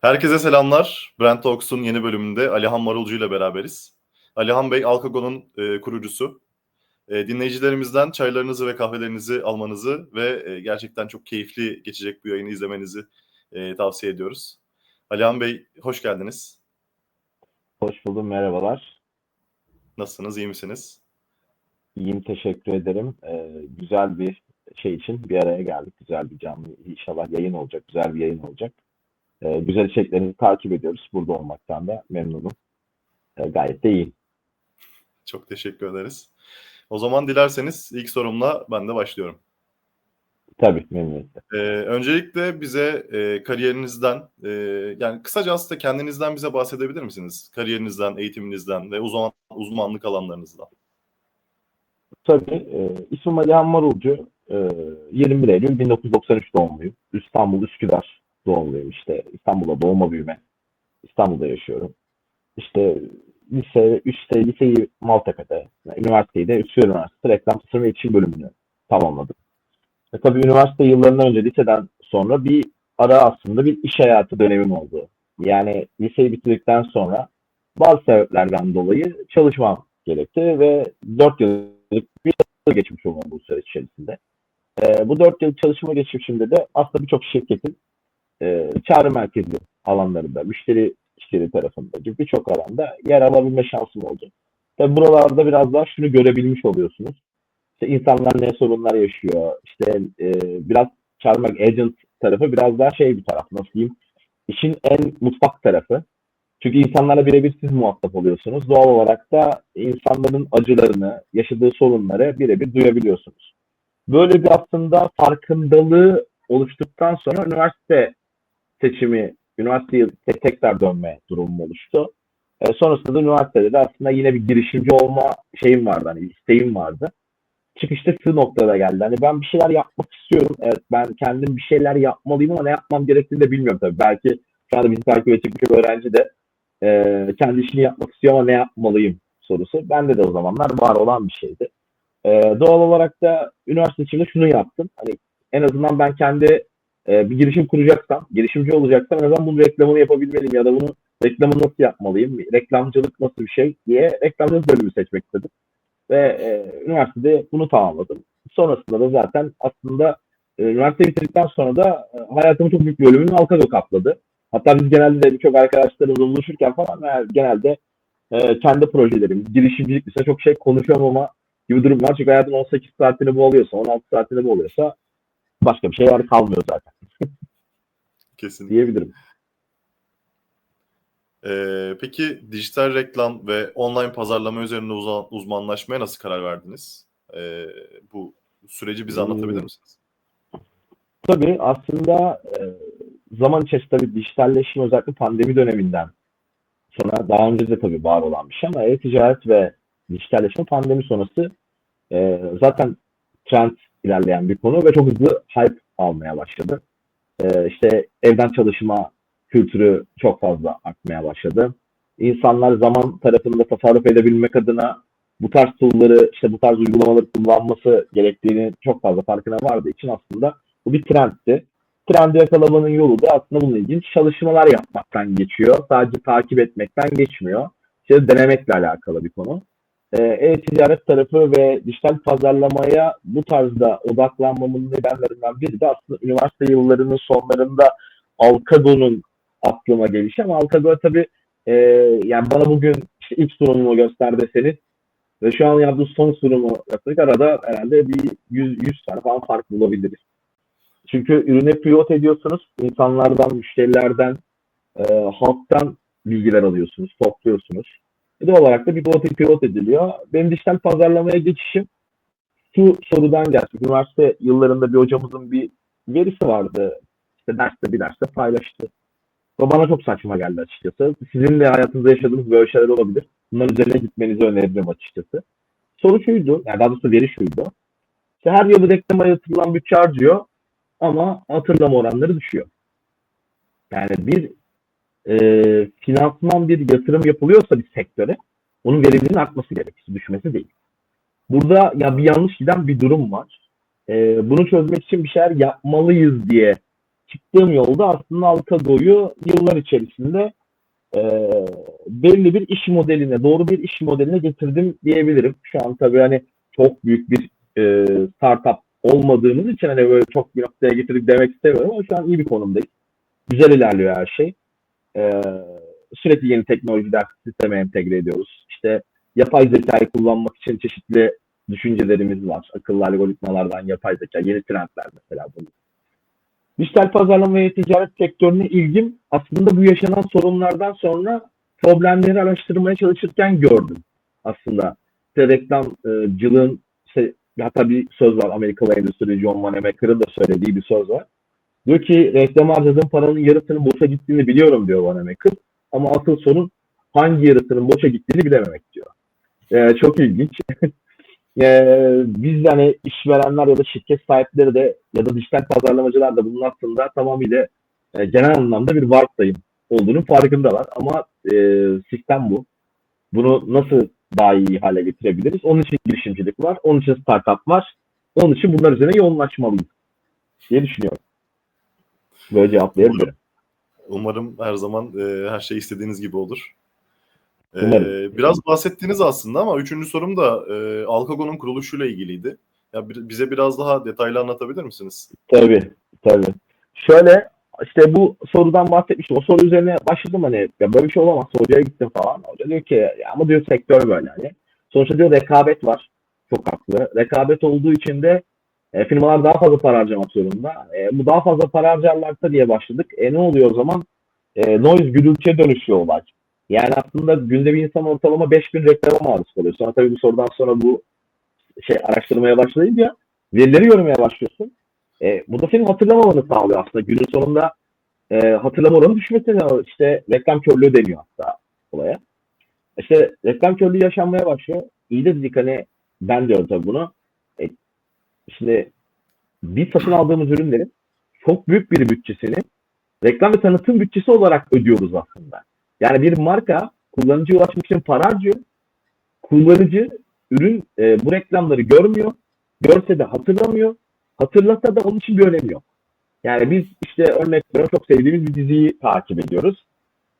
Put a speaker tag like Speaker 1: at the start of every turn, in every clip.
Speaker 1: Herkese selamlar. Brent Talks'un yeni bölümünde Alihan Marulcu ile beraberiz. Alihan Bey Alkago'nun e, kurucusu. E, dinleyicilerimizden çaylarınızı ve kahvelerinizi almanızı ve e, gerçekten çok keyifli geçecek bu yayını izlemenizi e, tavsiye ediyoruz. Alihan Bey hoş geldiniz.
Speaker 2: Hoş buldum, merhabalar.
Speaker 1: Nasılsınız, iyi misiniz?
Speaker 2: İyiyim, teşekkür ederim. Ee, güzel bir şey için bir araya geldik. Güzel bir canlı, inşallah yayın olacak, güzel bir yayın olacak. Ee, güzel içeriklerinizi takip ediyoruz. Burada olmaktan da memnunum. Ee, gayet de iyiyim.
Speaker 1: Çok teşekkür ederiz. O zaman dilerseniz ilk sorumla ben de başlıyorum.
Speaker 2: Tabii, memnuniyetle.
Speaker 1: Ee, öncelikle bize e, kariyerinizden, e, yani kısaca aslında kendinizden bize bahsedebilir misiniz? Kariyerinizden, eğitiminizden ve uzman, uzmanlık alanlarınızdan.
Speaker 2: Tabii, e, ismim Alihan Marulcu. E, 21 Eylül 1993 doğumluyum. İstanbul, Üsküdar doğumluyum işte. İstanbul'da doğma büyüme. İstanbul'da yaşıyorum. İşte lise, üstte liseyi Maltepe'de, yani üniversiteyi de Üsküdar Üniversitesi Reklam Tasarım İletişim bölümünü tamamladım. E, tabii üniversite yıllarından önce liseden sonra bir ara aslında bir iş hayatı dönemim oldu. Yani liseyi bitirdikten sonra bazı sebeplerden dolayı çalışmam gerekti ve 4 yıllık bir yıl geçmiş olmam bu süreç içerisinde. E, bu 4 yıl çalışma geçmişimde de aslında birçok şirketin e, çağrı merkezi alanlarında, müşteri işleri tarafında gibi birçok alanda yer alabilme şansım oldu. Ve buralarda biraz daha şunu görebilmiş oluyorsunuz. İşte insanlar ne sorunlar yaşıyor, işte e, biraz çağırmak agent tarafı biraz daha şey bir taraf, nasıl diyeyim, işin en mutfak tarafı. Çünkü insanlarla birebir siz muhatap oluyorsunuz. Doğal olarak da insanların acılarını, yaşadığı sorunları birebir duyabiliyorsunuz. Böyle bir aslında farkındalığı oluştuktan sonra üniversite seçimi, üniversiteye te- tekrar dönme durumum oluştu. E, sonrasında da üniversitede de aslında yine bir girişimci olma şeyim vardı, hani isteğim vardı. Çıkışta şu noktada geldi. Hani ben bir şeyler yapmak istiyorum. Evet ben kendim bir şeyler yapmalıyım ama ne yapmam gerektiğini de bilmiyorum tabii. Belki şu anda bizi takip edecek birçok öğrenci de e, kendi işini yapmak istiyor ama ne yapmalıyım sorusu. Bende de o zamanlar var olan bir şeydi. E, doğal olarak da üniversite içinde şunu yaptım. Hani en azından ben kendi e, bir girişim kuracaksam, girişimci olacaksam en azından bunun reklamını yapabilmeliyim ya da bunu reklamını nasıl yapmalıyım, reklamcılık nasıl bir şey diye reklamcılık bölümü seçmek istedim. Ve e, üniversitede bunu tamamladım. Sonrasında da zaten aslında e, üniversite bitirdikten sonra da e, hayatımın çok büyük bölümünü Alkago kapladı. Hatta biz genelde de birçok arkadaşlarımızla buluşurken falan yani genelde e, kendi projelerim, girişimcilik mesela çok şey konuşamama gibi durum var. Çünkü hayatın 18 saatini bu oluyorsa, 16 saatini bu oluyorsa başka bir şey var kalmıyor zaten
Speaker 1: Kesinlikle.
Speaker 2: diyebilirim.
Speaker 1: Ee, peki dijital reklam ve online pazarlama üzerine uza- uzmanlaşmaya nasıl karar verdiniz? Ee, bu süreci bize anlatabilir
Speaker 2: Hmm.
Speaker 1: misiniz?
Speaker 2: Tabii aslında e, zaman içerisinde tabii dijitalleşme özellikle pandemi döneminden sonra daha önce de tabii var olan bir şey ama e-ticaret ve dijitalleşme pandemi sonrası e, zaten trend ilerleyen bir konu ve çok hızlı hype almaya başladı. E, işte evden çalışma kültürü çok fazla artmaya başladı. İnsanlar zaman tarafında tasarruf edebilmek adına bu tarz tool'ları, işte bu tarz uygulamaları kullanması gerektiğini çok fazla farkına vardığı için aslında bu bir trendti. Trendi yakalamanın yolu da aslında bununla ilgili çalışmalar yapmaktan geçiyor. Sadece takip etmekten geçmiyor. İşte denemekle alakalı bir konu. Ee, E-ticaret tarafı ve dijital pazarlamaya bu tarzda odaklanmamın nedenlerinden biri de aslında üniversite yıllarının sonlarında Alkago'nun aklıma gelişi ama Alkago tabii e, yani bana bugün işte ilk sunumumu göster deseniz ve şu an yaptığım son sunumu yaptık arada herhalde bir 100, 100 tane falan fark bulabiliriz. Çünkü ürüne pilot ediyorsunuz. insanlardan, müşterilerden, e, halktan bilgiler alıyorsunuz, topluyorsunuz. De olarak da bir pilot, pilot ediliyor. Benim dijital pazarlamaya geçişim şu sorudan geldi. Üniversite yıllarında bir hocamızın bir verisi vardı. İşte derste bir derste paylaştı. O bana çok saçma geldi açıkçası. Sizin de hayatınızda yaşadığınız böyle şeyler olabilir. Bunların üzerine gitmenizi öneririm açıkçası. Soru şuydu, yani daha doğrusu veri şuydu. İşte her yıl reklama yatırılan bütçe harcıyor ama hatırlama oranları düşüyor. Yani bir e, finansman bir yatırım yapılıyorsa bir sektöre onun verimliliğinin artması gerekir, düşmesi değil. Burada ya bir yanlış giden bir durum var. E, bunu çözmek için bir şeyler yapmalıyız diye çıktığım yolda aslında Alkago'yu yıllar içerisinde e, belli bir iş modeline, doğru bir iş modeline getirdim diyebilirim. Şu an tabii hani çok büyük bir e, startup olmadığımız için hani böyle çok bir noktaya getirdik demek istemiyorum ama şu an iyi bir konumdayız. Güzel ilerliyor her şey. E, sürekli yeni teknolojiler sisteme entegre ediyoruz. İşte yapay zekayı kullanmak için çeşitli düşüncelerimiz var. Akıllı algoritmalardan yapay zeka, yeni trendler mesela bunun. Dijital pazarlama ve ticaret sektörüne ilgim aslında bu yaşanan sorunlardan sonra problemleri araştırmaya çalışırken gördüm aslında. İşte reklamcılığın işte, hatta bir söz var Amerikalı endüstri John Wanamaker'ın da söylediği bir söz var. Diyor ki reklam harcadığım paranın yarısının boşa gittiğini biliyorum diyor Wanamaker. Ama asıl sorun hangi yarısının boşa gittiğini bilememek diyor. Ee, çok ilginç. Ee, biz hani işverenler ya da şirket sahipleri de ya da dijital pazarlamacılar da bunun aslında tamamıyla e, genel anlamda bir varsayım olduğunun farkındalar. Ama e, sistem bu. Bunu nasıl daha iyi hale getirebiliriz? Onun için girişimcilik var. Onun için startup var. Onun için bunlar üzerine yoğunlaşmalıyız diye düşünüyorum. Böyle cevaplayabilirim.
Speaker 1: Umarım her zaman e, her şey istediğiniz gibi olur. E,
Speaker 2: Umarım.
Speaker 1: biraz bahsettiniz aslında ama üçüncü sorum da e, Alkago'nun kuruluşuyla ilgiliydi. Ya bize biraz daha detaylı anlatabilir misiniz?
Speaker 2: Tabii, tabii. Şöyle işte bu sorudan bahsetmiştim. O soru üzerine başladım hani ya böyle bir şey olamaz. Hocaya gittim falan. Hoca diyor ki ya ama diyor sektör böyle hani. Sonuçta diyor rekabet var. Çok haklı. Rekabet olduğu için de e, firmalar daha fazla para harcamak zorunda. E, bu daha fazla para harcarlarsa diye başladık. E ne oluyor o zaman? E, noise gürültüye dönüşüyor olay. Yani aslında günde bir insan ortalama 5000 reklama maruz kalıyor. Sonra tabii bu sorudan sonra bu şey araştırmaya başlayınca verileri görmeye başlıyorsun. E, bu da senin hatırlamamanı sağlıyor aslında. Günün sonunda e, hatırlama oranı düşmesine işte reklam körlüğü deniyor hatta olaya. İşte reklam körlüğü yaşanmaya başlıyor. İyi de dedik hani ben diyorum tabii bunu. Şimdi biz satın aldığımız ürünlerin çok büyük bir bütçesini reklam ve tanıtım bütçesi olarak ödüyoruz aslında. Yani bir marka kullanıcıya ulaşmak için para harcıyor. Kullanıcı ürün e, bu reklamları görmüyor. Görse de hatırlamıyor. Hatırlasa da onun için bir önemi yok. Yani biz işte örnek veriyorum çok sevdiğimiz bir diziyi takip ediyoruz.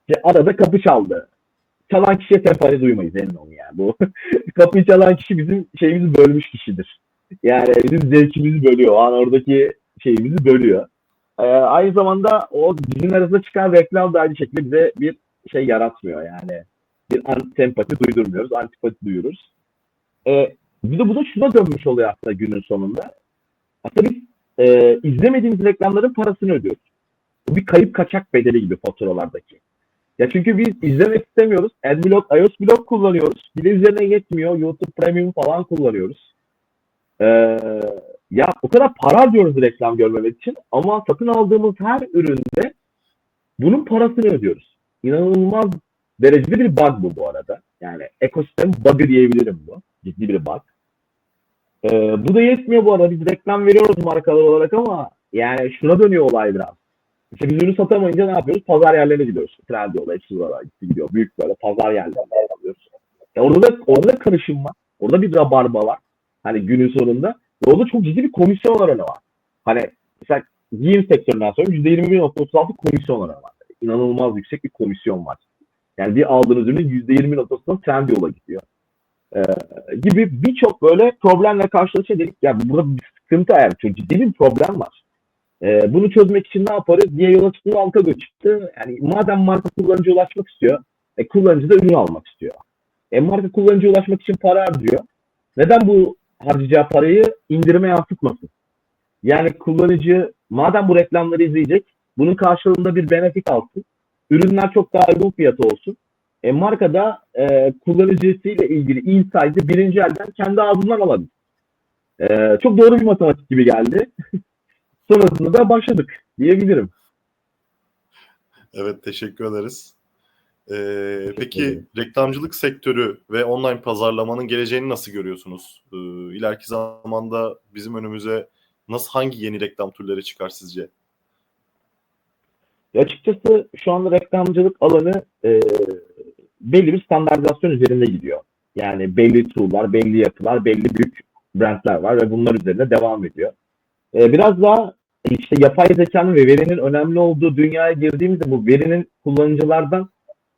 Speaker 2: İşte arada kapı çaldı. Çalan kişiye sempati duymayız emin olun yani. Bu kapıyı çalan kişi bizim şeyimizi bölmüş kişidir. Yani bizim zevkimizi bölüyor. O an oradaki şeyimizi bölüyor. Ee, aynı zamanda o dizinin arasında çıkan reklam da aynı şekilde bize bir şey yaratmıyor yani. Bir sempati duydurmuyoruz, antipati duyuyoruz. Ee, bir de bu da şuna dönmüş oluyor aslında günün sonunda. Aslında biz e, izlemediğimiz reklamların parasını ödüyoruz. Bu bir kayıp kaçak bedeli gibi faturalardaki. Ya çünkü biz izlemek istemiyoruz. Adblock, iOS blog kullanıyoruz. Bir de üzerine yetmiyor. YouTube Premium falan kullanıyoruz. Ee, ya o kadar para harcıyoruz reklam görmemek için ama satın aldığımız her üründe bunun parasını ödüyoruz. İnanılmaz derecede bir bug bu bu arada. Yani ekosistem bug'ı diyebilirim bu. Ciddi bir bug. Ee, bu da yetmiyor bu arada. Biz reklam veriyoruz markalar olarak ama yani şuna dönüyor olay biraz. İşte biz ürünü satamayınca ne yapıyoruz? Pazar yerlerine gidiyoruz. Trendyol'a, hepsi buralara gidiyor. Büyük böyle pazar yerlerine alıyoruz. Ya orada da, orada da karışım var. Orada bir rabarba var. Hani günün sonunda. Ve orada çok ciddi bir komisyon oranı var. Hani mesela giyim sektöründen sonra %21.36 komisyon oranı var. İnanılmaz yüksek bir komisyon var. Yani bir aldığınız ürünün %20.36 Trendyol'a gidiyor. Ee, gibi birçok böyle problemle karşılaşabiliriz. Yani burada bir sıkıntı yani çok ciddi bir problem var. Ee, bunu çözmek için ne yaparız diye yola çıktı Alkago çıktı. Yani madem marka kullanıcıya ulaşmak istiyor, e, kullanıcı da ürün almak istiyor. E, marka kullanıcıya ulaşmak için para harcıyor. Neden bu harcayacağı parayı indirime yansıtmasın? Yani kullanıcı madem bu reklamları izleyecek, bunun karşılığında bir benefit alsın. Ürünler çok daha uygun fiyatı olsun. E, marka e, kullanıcısıyla ilgili insight'ı birinci elden kendi ağzından alabilir. E, çok doğru bir matematik gibi geldi. Sonrasında da başladık diyebilirim.
Speaker 1: Evet teşekkür ederiz. Ee, peki reklamcılık sektörü ve online pazarlamanın geleceğini nasıl görüyorsunuz? Ee, ileriki zamanda bizim önümüze nasıl hangi yeni reklam türleri çıkar sizce?
Speaker 2: Ya açıkçası şu anda reklamcılık alanı e, belli bir standartizasyon üzerinde gidiyor. Yani belli tool'lar, belli yapılar, belli büyük brandler var ve bunlar üzerinde devam ediyor. E, biraz daha işte yapay zekanın ve verinin önemli olduğu dünyaya girdiğimizde bu verinin kullanıcılardan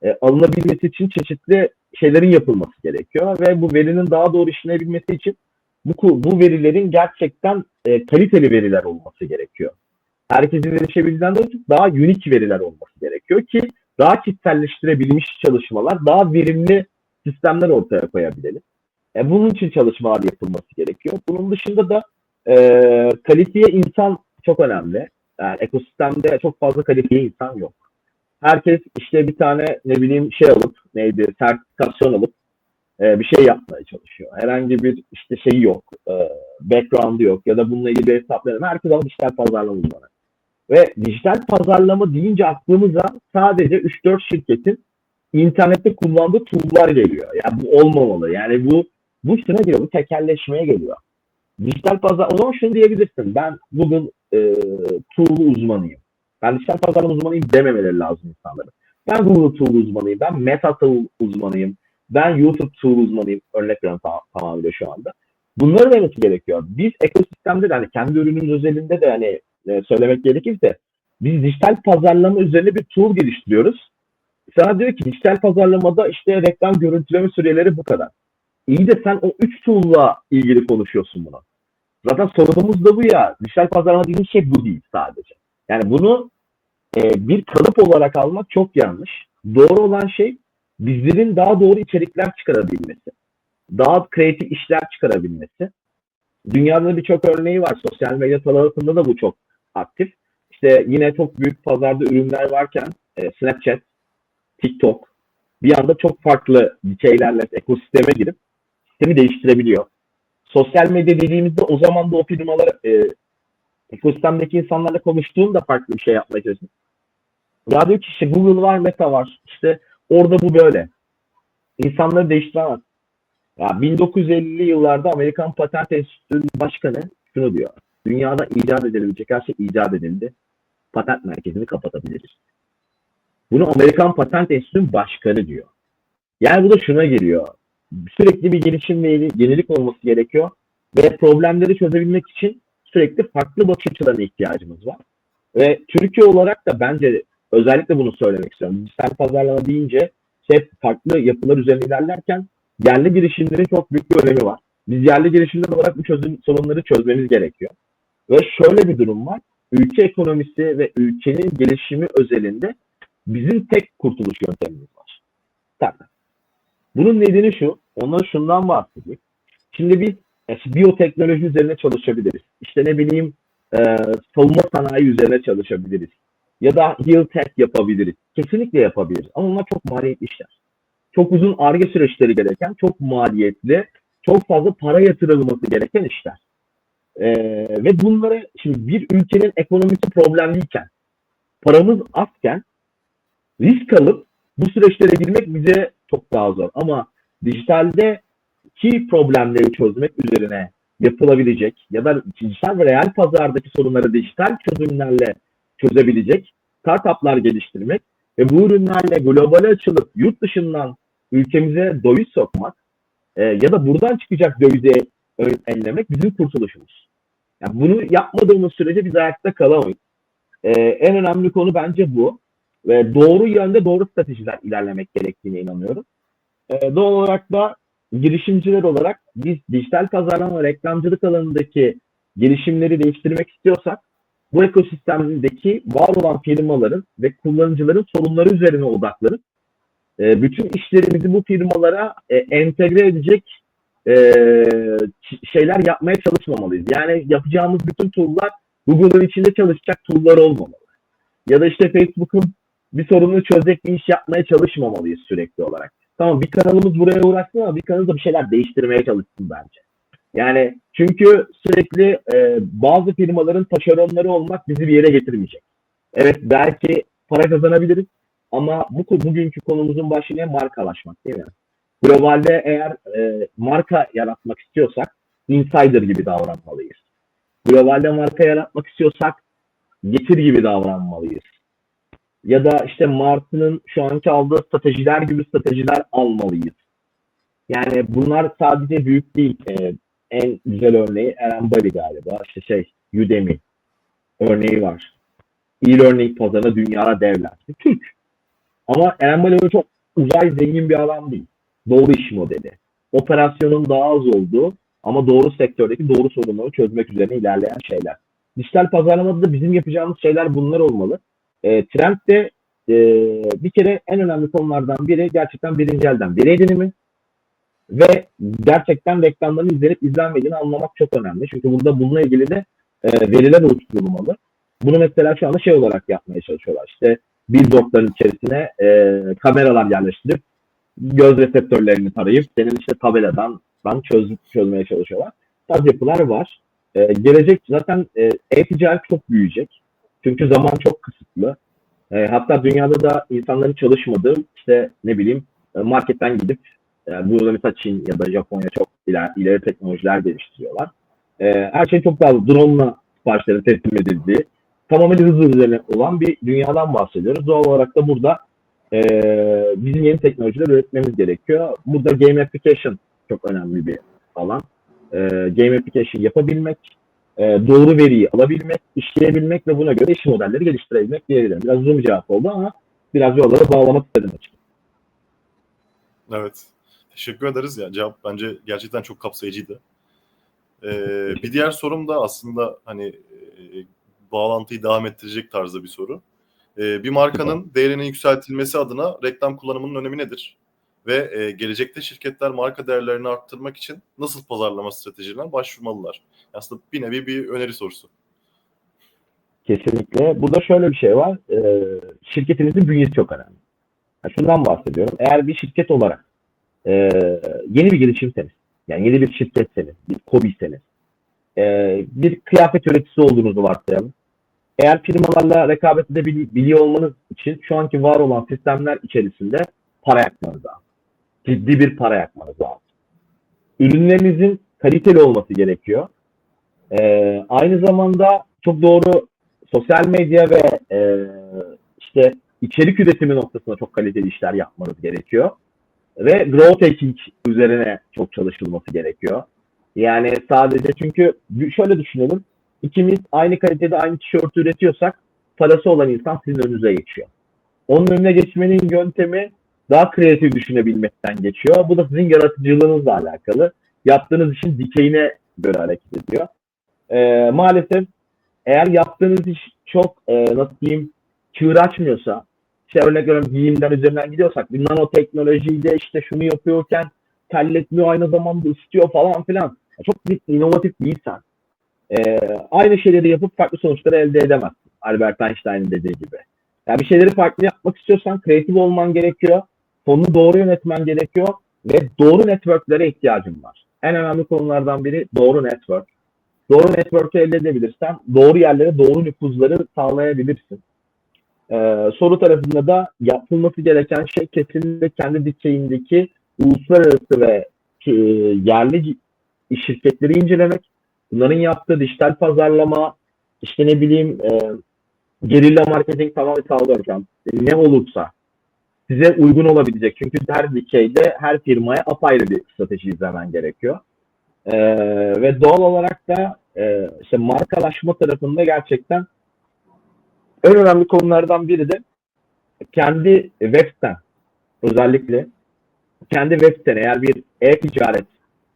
Speaker 2: e, alınabilmesi için çeşitli şeylerin yapılması gerekiyor ve bu verinin daha doğru işlenebilmesi için bu bu verilerin gerçekten e, kaliteli veriler olması gerekiyor. Herkesin erişebildiğinden çok daha unik veriler olması gerekiyor ki daha kişiselleştirebilmiş çalışmalar, daha verimli sistemler ortaya koyabilelim. E, bunun için çalışmalar yapılması gerekiyor. Bunun dışında da e, kalifiye insan çok önemli. Yani ekosistemde çok fazla kalifiye insan yok. Herkes işte bir tane ne bileyim şey alıp neydi sertifikasyon alıp e, bir şey yapmaya çalışıyor. Herhangi bir işte şeyi yok. E, background'ı yok ya da bununla ilgili bir hesaplarım. Herkes ama dijital pazarlama uzmanı. Ve dijital pazarlama deyince aklımıza sadece 3-4 şirketin internette kullandığı tool'lar geliyor. Yani bu olmamalı. Yani bu bu şuna geliyor. Bu tekelleşmeye geliyor. Dijital pazar o zaman şunu diyebilirsin. Ben Google e, tool uzmanıyım. Ben dijital pazarlama uzmanıyım dememeleri lazım insanların. Ben Google tool uzmanıyım. Ben Meta tool uzmanıyım. Ben YouTube tool uzmanıyım. Örnek veriyorum tam, tamamıyla şu anda. Bunları demesi gerekiyor. Biz ekosistemde de hani kendi ürünümüz özelinde de hani e, söylemek gerekirse biz dijital pazarlama üzerine bir tool geliştiriyoruz. Sana diyor ki dijital pazarlamada işte reklam görüntüleme süreleri bu kadar. İyi de sen o üç tool'la ilgili konuşuyorsun bunu. Zaten sorunumuz da bu ya. Dijital pazarlama dediğin şey bu değil sadece. Yani bunu e, bir kalıp olarak almak çok yanlış. Doğru olan şey bizlerin daha doğru içerikler çıkarabilmesi. Daha kreatif işler çıkarabilmesi. Dünyada birçok örneği var. Sosyal medya tarafında da bu çok aktif. İşte yine çok büyük pazarda ürünler varken e, Snapchat, TikTok bir anda çok farklı şeylerle ekosisteme girip sistemi değiştirebiliyor. Sosyal medya dediğimizde o zaman da o firmalar e, ekosistemdeki insanlarla konuştuğunda farklı bir şey yapmaya çalışıyor. Ya diyor ki işte Google var, Meta var. İşte orada bu böyle. İnsanları değiştiremez. Ya 1950'li yıllarda Amerikan Patent Enstitüsü'nün başkanı şunu diyor. Dünyada icat edilebilecek her şey icat edildi. Patent merkezini kapatabiliriz. Bunu Amerikan Patent Enstitüsü'nün başkanı diyor. Yani bu da şuna geliyor. Sürekli bir gelişim ve yenilik olması gerekiyor. Ve problemleri çözebilmek için sürekli farklı bakış açılarına ihtiyacımız var. Ve Türkiye olarak da bence özellikle bunu söylemek istiyorum. Dijital pazarlama deyince hep farklı yapılar üzerine ilerlerken yerli girişimlerin çok büyük bir önemi var. Biz yerli girişimler olarak bu çözüm sorunları çözmemiz gerekiyor. Ve şöyle bir durum var. Ülke ekonomisi ve ülkenin gelişimi özelinde bizim tek kurtuluş yöntemimiz var. Tabii. Bunun nedeni şu. Onlara şundan bahsedeyim. Şimdi biz biyoteknoloji üzerine çalışabiliriz. İşte ne bileyim e, savunma sanayi üzerine çalışabiliriz. Ya da heal tech yapabiliriz. Kesinlikle yapabiliriz. Ama onlar çok maliyetli işler. Çok uzun arge süreçleri gereken, çok maliyetli, çok fazla para yatırılması gereken işler. E, ve bunları şimdi bir ülkenin ekonomisi problemliyken, paramız azken risk alıp bu süreçlere girmek bize çok daha zor. Ama dijitalde ki problemleri çözmek üzerine yapılabilecek ya da dijital ve reel pazardaki sorunları dijital çözümlerle çözebilecek startuplar geliştirmek ve bu ürünlerle globale açılıp yurt dışından ülkemize döviz sokmak e, ya da buradan çıkacak dövizi enlemek bizim kurtuluşumuz. Yani bunu yapmadığımız sürece biz ayakta kalamayız. E, en önemli konu bence bu. Ve doğru yönde doğru stratejiler ilerlemek gerektiğine inanıyorum. E, doğal olarak da girişimciler olarak biz dijital pazarlama reklamcılık alanındaki gelişimleri değiştirmek istiyorsak bu ekosistemdeki var olan firmaların ve kullanıcıların sorunları üzerine odaklanıp e, bütün işlerimizi bu firmalara e, entegre edecek e, şeyler yapmaya çalışmamalıyız. Yani yapacağımız bütün tool'lar Google'ın içinde çalışacak tool'lar olmamalı. Ya da işte Facebook'un bir sorunu çözecek bir iş yapmaya çalışmamalıyız sürekli olarak. Tamam bir kanalımız buraya uğraşsın ama bir kanalımız bir şeyler değiştirmeye çalışsın bence. Yani çünkü sürekli e, bazı firmaların taşeronları olmak bizi bir yere getirmeyecek. Evet belki para kazanabiliriz ama bu bugünkü konumuzun başlığı ne? Markalaşmak değil mi? Globalde eğer e, marka yaratmak istiyorsak insider gibi davranmalıyız. Globalde marka yaratmak istiyorsak getir gibi davranmalıyız. Ya da işte Martı'nın şu anki aldığı stratejiler gibi stratejiler almalıyız. Yani bunlar sadece büyük değil. E, en güzel örneği Eren Bali galiba. İşte şey Udemy. örneği var. E-learning pazarına dünyada devletti. Türk. Ama Eren öyle çok uzay zengin bir adam değil. Doğru iş modeli. Operasyonun daha az olduğu ama doğru sektördeki doğru sorunları çözmek üzerine ilerleyen şeyler. Dijital pazarlamada da bizim yapacağımız şeyler bunlar olmalı. E, trend de e, bir kere en önemli konulardan biri gerçekten birinci elden veri edinimi ve gerçekten reklamların izlenip izlenmediğini anlamak çok önemli. Çünkü burada bununla ilgili de e, veriler oluşturulmalı. Bunu mesela şu anda şey olarak yapmaya çalışıyorlar. İşte billboardların içerisine e, kameralar yerleştirip göz reseptörlerini tarayıp senin işte tabeladan dan çöz, çözmeye çalışıyorlar. Tarz yapılar var. E, gelecek zaten e, e-ticaret çok büyüyecek. Çünkü zaman çok kısıtlı. E, hatta dünyada da insanların çalışmadığı işte ne bileyim e, marketten gidip e, burada mesela Çin ya da Japonya çok ileri, ileri teknolojiler geliştiriyorlar. E, her şey çok daha drone'la siparişlerin teslim edildiği tamamen hızlı üzerine olan bir dünyadan bahsediyoruz. Doğal olarak da burada e, bizim yeni teknolojiler üretmemiz gerekiyor. Burada gamification çok önemli bir alan. E, gamification yapabilmek, e, doğru veriyi alabilmek, işleyebilmek ve buna göre iş modelleri geliştirebilmek diyebilirim. Biraz uzun bir cevap oldu ama biraz yollara bağlamak istedim açıkçası.
Speaker 1: Evet. Teşekkür ederiz ya. Cevap bence gerçekten çok kapsayıcıydı. Ee, bir diğer sorum da aslında hani e, bağlantıyı devam ettirecek tarzda bir soru. Ee, bir markanın değerinin yükseltilmesi adına reklam kullanımının önemi nedir? Ve e, gelecekte şirketler marka değerlerini arttırmak için nasıl pazarlama stratejilerine başvurmalılar? Aslında bir nevi bir öneri sorusu.
Speaker 2: Kesinlikle. Burada şöyle bir şey var. E, şirketinizin bünyesi çok önemli. Yani şundan bahsediyorum. Eğer bir şirket olarak e, yeni bir girişimseniz, yani yeni bir şirketseniz, bir kobiyseniz, e, bir kıyafet üreticisi olduğunuzu varsayalım. Eğer firmalarla rekabet edebiliyor olmanız için şu anki var olan sistemler içerisinde para yakmanız lazım. Ciddi bir para yakmanız lazım. Ürünlerinizin kaliteli olması gerekiyor. Ee, aynı zamanda çok doğru sosyal medya ve e, işte içerik üretimi noktasında çok kaliteli işler yapmanız gerekiyor. Ve growth hacking üzerine çok çalışılması gerekiyor. Yani sadece çünkü şöyle düşünelim. İkimiz aynı kalitede aynı tişörtü üretiyorsak parası olan insan sizin önünüze geçiyor. Onun önüne geçmenin yöntemi daha kreatif düşünebilmekten geçiyor. Bu da sizin yaratıcılığınızla alakalı. Yaptığınız işin dikeyine göre hareket ediyor. Ee, maalesef eğer yaptığınız iş çok e, nasıl diyeyim çığır açmıyorsa işte örnek veriyorum giyimden üzerinden gidiyorsak bir nanoteknolojiyle işte şunu yapıyorken terletmiyor aynı zamanda ısıtıyor falan filan. Çok bir inovatif değilsen e, aynı şeyleri yapıp farklı sonuçları elde edemezsin. Albert Einstein'ın dediği gibi. Yani bir şeyleri farklı yapmak istiyorsan kreatif olman gerekiyor. Fonunu doğru yönetmen gerekiyor ve doğru networklere ihtiyacın var. En önemli konulardan biri doğru network. Doğru network'ü elde edebilirsen doğru yerlere doğru nüfuzları sağlayabilirsin. Ee, soru tarafında da yapılması gereken şey kesinlikle kendi dikeyindeki uluslararası ve e, yerli şirketleri incelemek. Bunların yaptığı dijital pazarlama, işte ne bileyim e, gerilla marketing tamamen an. Ne olursa size uygun olabilecek. Çünkü her dikeyde her firmaya apayrı bir strateji izlemen gerekiyor. Ee, ve doğal olarak da e, işte markalaşma tarafında gerçekten en önemli konulardan biri de kendi web siten özellikle kendi web siten eğer bir e-ticaret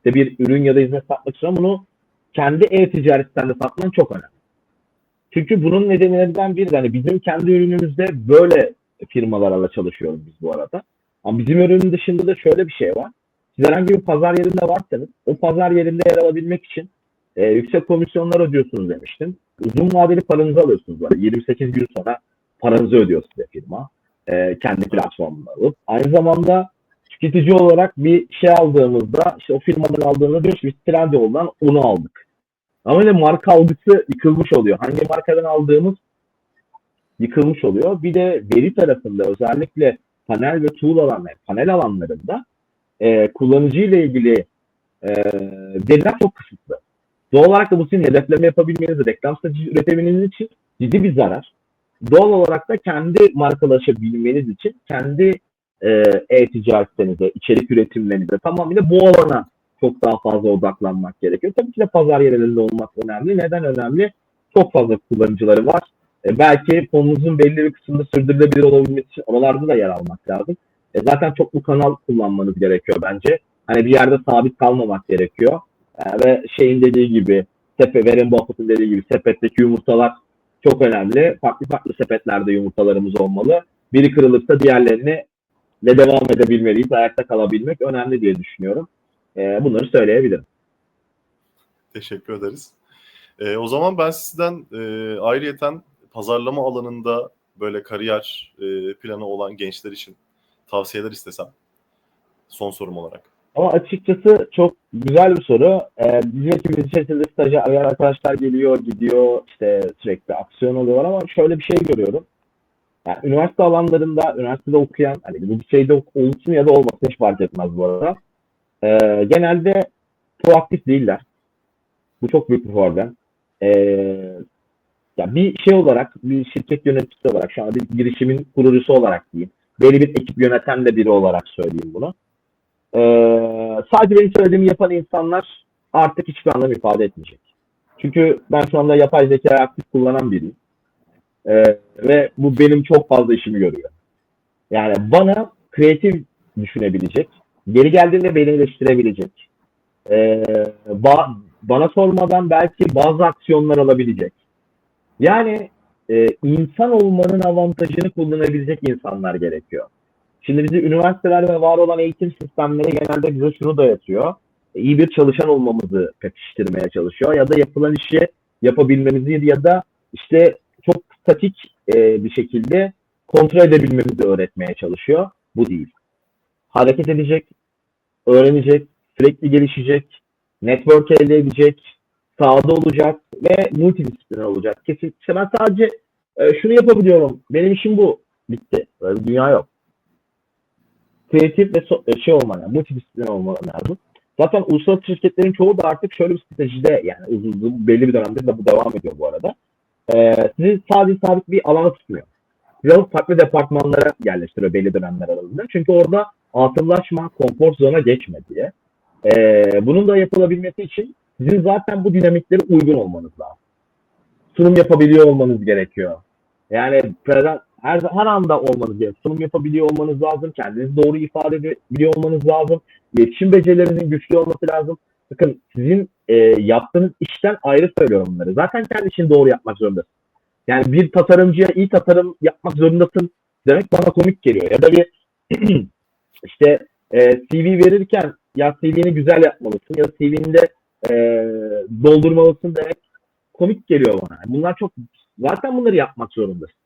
Speaker 2: bir ürün ya da hizmet satmak istiyorsan bunu kendi e-ticaret sitende satman çok önemli. Çünkü bunun nedenlerinden biri de hani bizim kendi ürünümüzde böyle firmalarla çalışıyoruz biz bu arada. Ama bizim ürünün dışında da şöyle bir şey var. Siz herhangi bir pazar yerinde varsanız o pazar yerinde yer alabilmek için e, yüksek komisyonlar ödüyorsunuz demiştim. Uzun vadeli paranızı alıyorsunuz böyle. 28 gün sonra paranızı ödüyor size firma. E, kendi platformunu alıp. Aynı zamanda tüketici olarak bir şey aldığımızda işte o firmadan aldığımızda diyoruz ki biz Trendyol'dan onu aldık. Ama öyle marka algısı yıkılmış oluyor. Hangi markadan aldığımız yıkılmış oluyor. Bir de veri tarafında özellikle panel ve tool alanları, panel alanlarında e, kullanıcı ile ilgili e, veriler çok kısıtlı. Doğal olarak da bu sizin hedefleme yapabilmeniz, reklam stratejisi üretebilmeniz için ciddi bir zarar. Doğal olarak da kendi markalaşabilmeniz için kendi e-ticaretlerinize, içerik üretimlerinize tamamıyla bu alana çok daha fazla odaklanmak gerekiyor. Tabii ki de pazar yerlerinde olmak önemli. Neden önemli? çok fazla kullanıcıları var. E, belki fonunuzun belli bir kısmında sürdürülebilir olabilmesi için oralarda da yer almak lazım. E, zaten çoklu kanal kullanmanız gerekiyor bence. Hani bir yerde sabit kalmamak gerekiyor. E, ve şeyin dediği gibi sepe, Warren Buffett'ın dediği gibi sepetteki yumurtalar çok önemli. Farklı farklı sepetlerde yumurtalarımız olmalı. Biri kırılırsa diğerlerini ne devam edebilmeliyiz, ayakta kalabilmek önemli diye düşünüyorum. E, bunları söyleyebilirim.
Speaker 1: Teşekkür ederiz. Ee, o zaman ben sizden e, ayrıyeten pazarlama alanında böyle kariyer e, planı olan gençler için tavsiyeler istesem. Son sorum olarak.
Speaker 2: Ama açıkçası çok güzel bir soru. Ee, bizim ekibimiz içerisinde stajyer arkadaşlar geliyor, gidiyor, işte sürekli aksiyon alıyorlar ama şöyle bir şey görüyorum. Yani üniversite alanlarında, üniversitede okuyan, hani bu şeyde olsun ya da olmasın hiç fark etmez bu arada. Ee, genelde proaktif değiller. Bu çok büyük bir problem. Ee, ya bir şey olarak, bir şirket yöneticisi olarak, şu an bir girişimin kurucusu olarak diyeyim. Belli bir ekip yöneten de biri olarak söyleyeyim bunu. Ee, sadece benim söylediğimi yapan insanlar artık hiçbir anlam ifade etmeyecek. Çünkü ben şu anda yapay zeka aktif kullanan biriyim. Ee, ve bu benim çok fazla işimi görüyor. Yani bana kreatif düşünebilecek, geri geldiğinde beni eleştirebilecek, ee, ba- bana sormadan belki bazı aksiyonlar alabilecek. Yani e, insan olmanın avantajını kullanabilecek insanlar gerekiyor. Şimdi bizi üniversiteler ve var olan eğitim sistemleri genelde bize şunu dayatıyor. İyi bir çalışan olmamızı pekiştirmeye çalışıyor ya da yapılan işi yapabilmemizi ya da işte çok statik e, bir şekilde kontrol edebilmemizi öğretmeye çalışıyor. Bu değil. Hareket edecek, öğrenecek, sürekli gelişecek, network elde edecek, sahada olacak ve multidisipliner olacak. Kesin, işte ben sadece e, şunu yapabiliyorum, benim işim bu, bitti. Böyle bir dünya yok kreatif ve so- e, şey olman yani multidisipliner olman lazım. Zaten uluslararası şirketlerin çoğu da artık şöyle bir stratejide yani uzun, belli bir dönemdir de bu devam ediyor bu arada. Ee, sizi sadece sabit bir alana tutmuyor. Biraz farklı departmanlara yerleştiriyor belli dönemler aralığında. Çünkü orada atıllaşma, konfor zona geçme diye. Ee, bunun da yapılabilmesi için sizin zaten bu dinamiklere uygun olmanız lazım. Sunum yapabiliyor olmanız gerekiyor. Yani her, her anda olmanız gerekiyor. Sunum yapabiliyor olmanız lazım. Kendinizi doğru ifade edebiliyor olmanız lazım. İletişim becerilerinizin güçlü olması lazım. Bakın sizin e, yaptığınız işten ayrı söylüyorum bunları. Zaten kendi işini doğru yapmak zorundasın. Yani bir tasarımcıya iyi tasarım yapmak zorundasın demek bana komik geliyor. Ya da bir işte e, CV verirken ya CV'ni güzel yapmalısın ya da CV'nde e, doldurmalısın demek komik geliyor bana. Bunlar çok zaten bunları yapmak zorundasın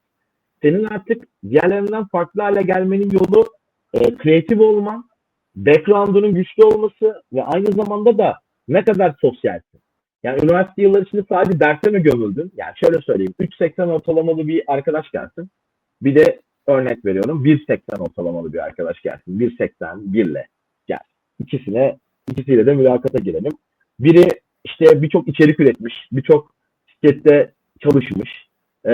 Speaker 2: senin artık diğerlerinden farklı hale gelmenin yolu e, kreatif olman, background'unun güçlü olması ve aynı zamanda da ne kadar sosyalsin. Yani üniversite yılları içinde sadece derse mi gömüldün? Yani şöyle söyleyeyim. 3.80 ortalamalı bir arkadaş gelsin. Bir de örnek veriyorum 1.80 ortalamalı bir arkadaş gelsin. 1.80 1'le gel. İkisine ikisiyle de mülakata girelim. Biri işte birçok içerik üretmiş, birçok şirkette çalışmış, e,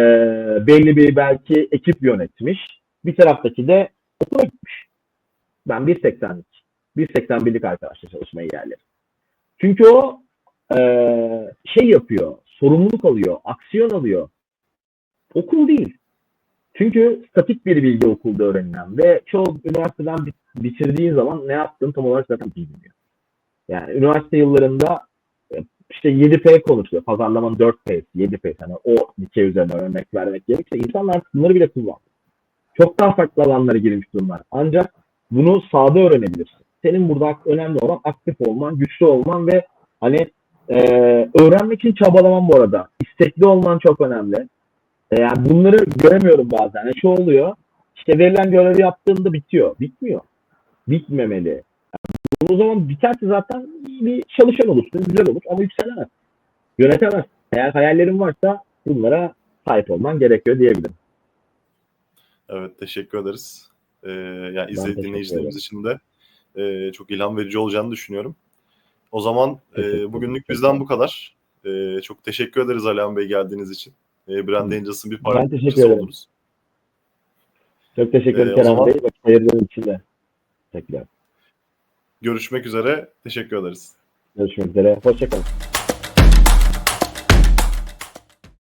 Speaker 2: belli bir belki ekip yönetmiş. Bir taraftaki de okula gitmiş. Ben 1.80'lik, 1.81'lik arkadaşla çalışmayı yerlerim. Çünkü o e, şey yapıyor, sorumluluk alıyor, aksiyon alıyor. Okul değil. Çünkü statik bir bilgi okulda öğrenilen ve çoğu üniversiteden bitirdiği zaman ne yaptığını tam olarak zaten bilmiyor. Yani üniversite yıllarında işte 7P konuşuyor. Pazarlamanın 4P, 7P. Hani o dikey üzerine örnek vermek gerekirse insanlar bunları bile kullanıyor. Çok daha farklı alanlara girmiş durumlar. Ancak bunu sahada öğrenebilirsin. Senin burada önemli olan aktif olman, güçlü olman ve hani e, öğrenmek için çabalaman bu arada. İstekli olman çok önemli. E, yani bunları göremiyorum bazen. Yani şu oluyor. İşte verilen görevi yaptığında bitiyor. Bitmiyor. Bitmemeli. O zaman biterse zaten iyi bir çalışan olursun, güzel olur ama yükselemez. Yönetemez. Eğer hayallerin varsa bunlara sahip olman gerekiyor diyebilirim.
Speaker 1: Evet teşekkür ederiz. Ee, yani
Speaker 2: teşekkür
Speaker 1: dinleyicilerimiz için de e, çok ilham verici olacağını düşünüyorum. O zaman e, bugünlük bizden bu kadar. E, çok teşekkür ederiz Alihan Bey geldiğiniz için. E, Brand Angels'ın bir parçası oldunuz.
Speaker 2: Çok teşekkür ederim
Speaker 1: Ee,
Speaker 2: Kerem
Speaker 1: zaman-
Speaker 2: Bey. Vakit ayırdığın için de. Teşekkürler.
Speaker 1: Görüşmek üzere. Teşekkür ederiz.
Speaker 2: Görüşmek üzere. Hoşçakalın.